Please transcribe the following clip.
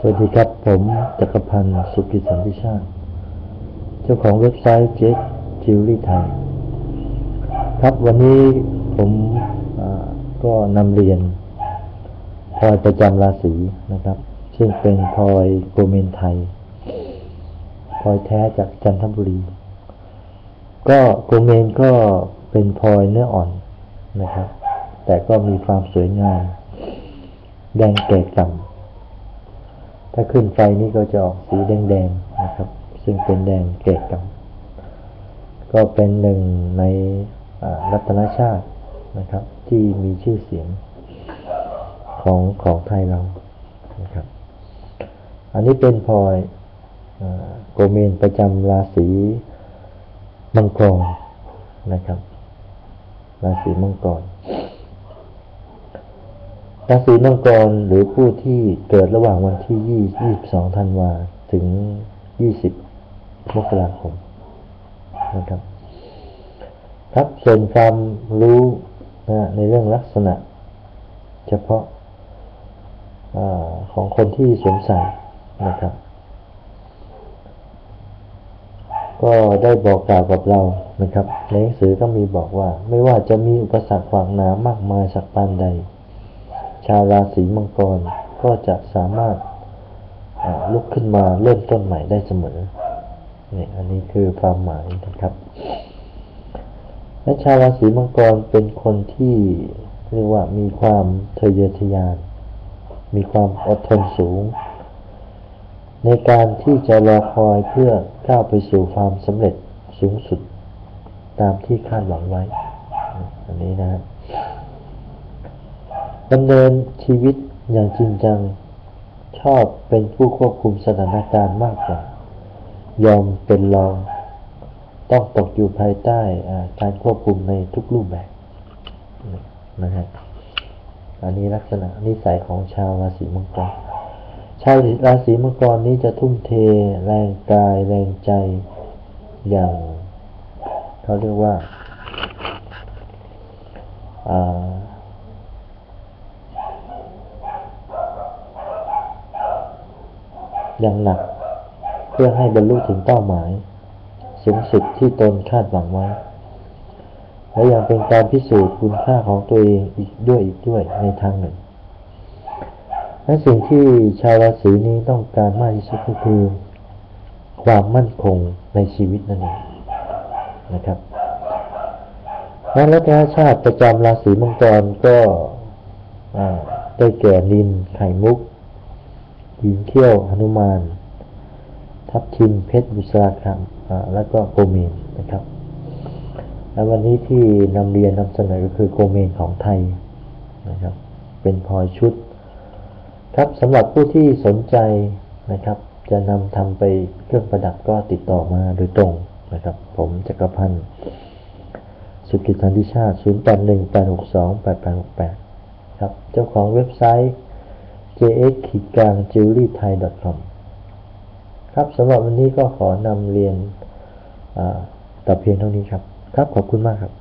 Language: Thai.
สวัสดีครับผมจักรพันธ์สุกิสันติชาติ เจ้าของเว็บไซต์เจ๊จิวลี่ไทย ครับวันนี้ผมก็นำเรียนพลอยประจำราศีนะครับ ซึ่งเป็นพลอยโกเมนไทยพลอยแท้จากจันทบุรี ก็โกเมนก็เป็นพลอยเนื้ออ่อนนะครับ แต่ก็มีความสวยงามแดงเกตต่ำ ถ้าขึ้นไฟนี่ก็จะออกสีแดงๆนะครับ ซึ่งเป็นแดงเกตกับก็เป็นหนึ่งในรัตนชาตินะครับ ที่มีชื่อเสียงของของไทยเรานะครับ อันนี้เป็นพลอยโกเมนประจำราศีมังกรนะครับ ราศีมังกร ราศีมังกรหรือผู้ที่เกิดระหว่างวันที่22ธันวาถึง20มกราคมนะครับครับส่วนความรู้นะในเรื่องลักษณะ เฉพาะอของคนที่สวมใส่นะครับ ก็ได้บอกกล่าวกับเรานะครับ ในหนังสือก็มีบอกว่า ไม่ว่าจะมีอุปสรรคขวางหนามากมายสักปานใด ชาวราศีมังกรก็จะสามารถลุกขึ้นมาเริ่มต้นใหม่ได้เสมอนี่อันนี้คือความหมายนะครับ และชาวราศีมังกรเป็นคนที่เรียกว่ามีความทะเยอทะยาน มีความอดทนสูง ในการที่จะรอคอยเพื่อก้าวไปสู่ความสำเร็จสูงสุด ตามที่คาดหวังไว้ อันนี้นะครับ ดำเนินชีวิตอย่างจริงจัง ชอบเป็นผู้ควบคุมสถานการณ์มากกว่า ยอมเป็นรอง ต้องตกอยู่ภายใต้การควบคุมในทุกรูปแบบนะฮะอันนี้ลักษณะนิสัยของชาวราศีมังกร ชาวราศีมังกรนี้จะทุ่มเทแรงกายแรงใจอย่างเขาเรียกว่า อย่างหนัก เพื่อให้บรรลุถึงเป้าหมาย สูงสุดที่ตนคาดหวังไว้ และยังเป็นการพิสูจน์คุณค่าของตัวเองอีกด้วยอีกด้วยในทางหนึ่ง และสิ่งที่ชาวราศีนี้ต้องการมากที่สุดก็คือ ความมั่นคงในชีวิตนั่นเองนะครับและรัฐชาติประจำราศีมังกรก็ได้แก่นินไข่มุก หญิงเขี้ยวหนุมาน ทับทิมเพชรบุษราคำแล้วก็โกเมนนะครับ และวันนี้ที่นำเรียนนำเสนอก็คือโกเมนของไทยนะครับ เป็นพลอยชุด ครับสำหรับผู้ที่สนใจนะครับ จะนำทำไปเครื่องประดับก็ติดต่อมาโดยตรงนะครับ ผมจักรพันธ์สุกิจันทิชาติ 0818628868 ครับ เจ้าของเว็บไซต์ jx ขีดกลาง jewelry thai com ครับสำหรับวันนี้ก็ขอนำเรียนต่อเพียงเท่านี้ครับ ครับขอบคุณมากครับ